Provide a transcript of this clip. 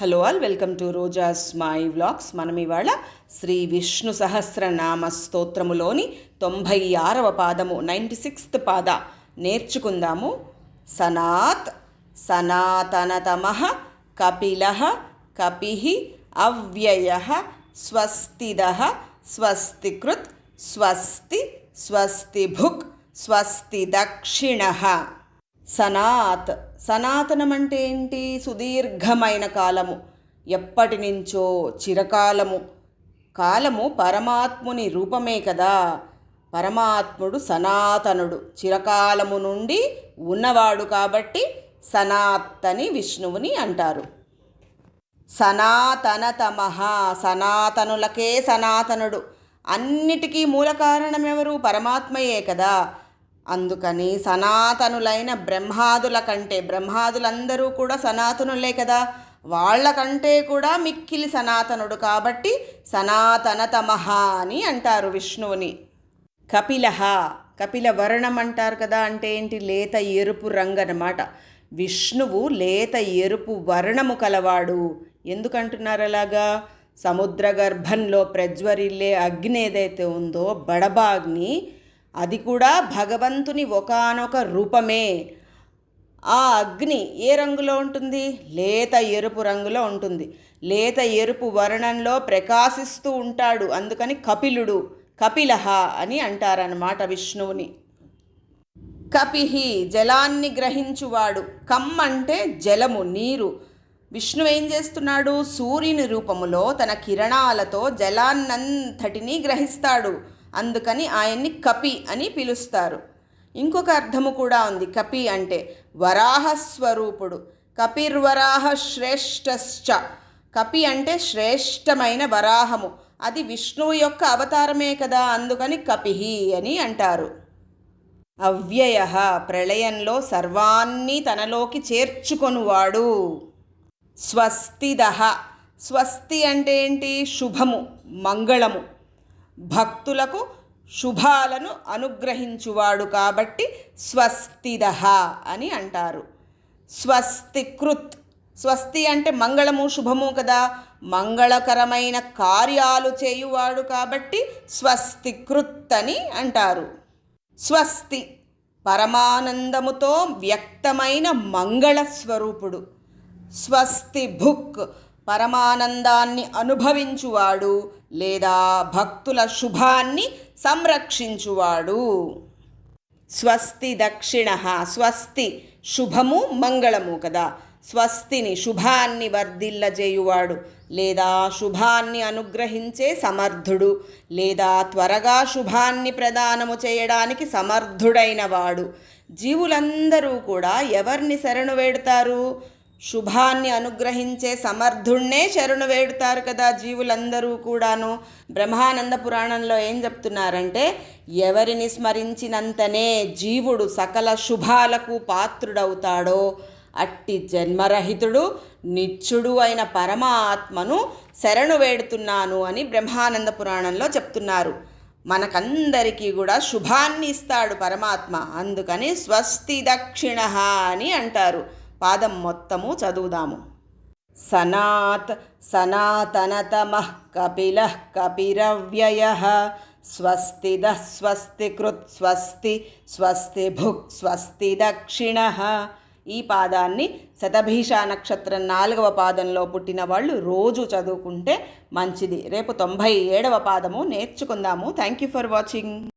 Hello all welcome to Roja's my vlogs. మనం ఇవాళ శ్రీ విష్ణు సహస్రనామ స్తోత్రములోని తొంభై ఆరవ పాదము నైంటీ సిక్స్త్ పాద నేర్చుకుందాము. సనాత్ సనాతనతమ కపిల కపి అవ్యయ స్వస్తిద స్వస్తికృత్ స్వస్తి స్వస్తి భుక్ స్వస్తి దక్షిణ సనాత్. సనాతనం అంటే ఏంటి? సుదీర్ఘమైన కాలము. ఎప్పటి నుంచో చిరకాలము. కాలము పరమాత్ముని రూపమే కదా. పరమాత్ముడు సనాతనుడు. చిరకాలము నుండి ఉన్నవాడు కాబట్టి సనాతని విష్ణువుని అంటారు. సనాతనతమ సనాతనులకే సనాతనుడు. అన్నిటికీ మూల కారణం ఎవరు? పరమాత్మయే కదా. అందుకని సనాతనులైన బ్రహ్మాదుల కంటే బ్రహ్మాదులందరూ కూడా సనాతనులే కదా. వాళ్ళకంటే కూడా మిక్కిలి సనాతనుడు కాబట్టి సనాతనతమహ అని అంటారు విష్ణువుని. కపిలహ కపిల వర్ణం అంటారు కదా అంటే ఏంటి? లేత ఎరుపు రంగు అన్నమాట. విష్ణువు లేత ఎరుపు వర్ణము కలవాడు. ఎందుకంటున్నారు అలాగా? సముద్ర గర్భంలో ప్రజ్వరిల్లే అగ్ని ఏదైతే ఉందో బడబాగ్ని అది కూడా భగవంతుని ఒకానొక రూపమే. ఆ అగ్ని ఏ రంగులో ఉంటుంది? లేత ఎరుపు రంగులో ఉంటుంది. లేత ఎరుపు వర్ణంలో ప్రకాశిస్తూ ఉంటాడు. అందుకని కపిలుడు కపిలహ అని అంటారన్నమాట విష్ణువుని. కపిహి జలాన్ని గ్రహించువాడు. కమ్ అంటే జలము నీరు. విష్ణు ఏం చేస్తున్నాడు? సూర్యుని రూపములో తన కిరణాలతో జలాన్నంతటినీ గ్రహిస్తాడు. అందుకని ఆయన్ని కపి అని పిలుస్తారు. ఇంకొక అర్థము కూడా ఉంది. కపి అంటే వరాహస్వరూపుడు. కపిర్వరాహ శ్రేష్టశ్చ. కపి అంటే శ్రేష్టమైన వరాహము. అది విష్ణువు యొక్క అవతారమే కదా అందుకని కపిహి అని అంటారు. అవ్యయ ప్రళయంలో సర్వాన్ని తనలోకి చేర్చుకొనువాడు. స్వస్తిదహ స్వస్తి అంటే ఏంటి? శుభము మంగళము. భక్తులకు శుభాలను అనుగ్రహించువాడు కాబట్టి స్వస్తిద అని అంటారు. స్వస్తికృత్. స్వస్తి అంటే మంగళము శుభము కదా. మంగళకరమైన కార్యాలు చేయువాడు కాబట్టి స్వస్తికృత్ అని అంటారు. స్వస్తి పరమానందముతో వ్యక్తమైన మంగళ స్వరూపుడు స్వస్తి భుక్ పరమానందాన్ని అనుభవించువాడు. లేదా భక్తుల శుభాన్ని సంరక్షించువాడు. స్వస్తి దక్షిణ స్వస్తి శుభము మంగళము కదా. స్వస్తిని శుభాన్ని వర్ధిల్లజేయువాడు లేదా శుభాన్ని అనుగ్రహించే సమర్థుడు లేదా త్వరగా శుభాన్ని ప్రదానము చేయడానికి సమర్థుడైన వాడు జీవులందరూ కూడా ఎవరిని శరణు వేడుతారు? శుభాన్ని అనుగ్రహించే సమర్థుణ్ణే శరణు వేడుతారు కదా జీవులందరూ కూడాను. బ్రహ్మానంద పురాణంలో ఏం చెప్తున్నారంటే ఎవరిని స్మరించినంతనే జీవుడు సకల శుభాలకు పాత్రుడవుతాడో. అట్టి జన్మరహితుడు నిత్యుడు అయిన పరమాత్మను శరణు వేడుతున్నాను అని బ్రహ్మానంద పురాణంలో చెప్తున్నారు. మనకందరికీ కూడా శుభాన్ని ఇస్తాడు పరమాత్మ. అందుకని స్వస్తి దక్షిణ అని అంటారు. పాదం మొత్తము చదువుదాము. సనాత్ సనాతనతమ కపిల కపిరవ్యయ స్వస్తిద స్వస్తికృత్ స్వస్తి స్వస్తి భుక్ స్వస్తి దక్షిణ. ఈ పాదాన్ని శతభీష నక్షత్రం నాలుగవ పాదంలో పుట్టిన వాళ్ళు రోజు చదువుకుంటే మంచిది. రేపు తొంభై ఏడవ పాదము నేర్చుకుందాము. Thank you for watching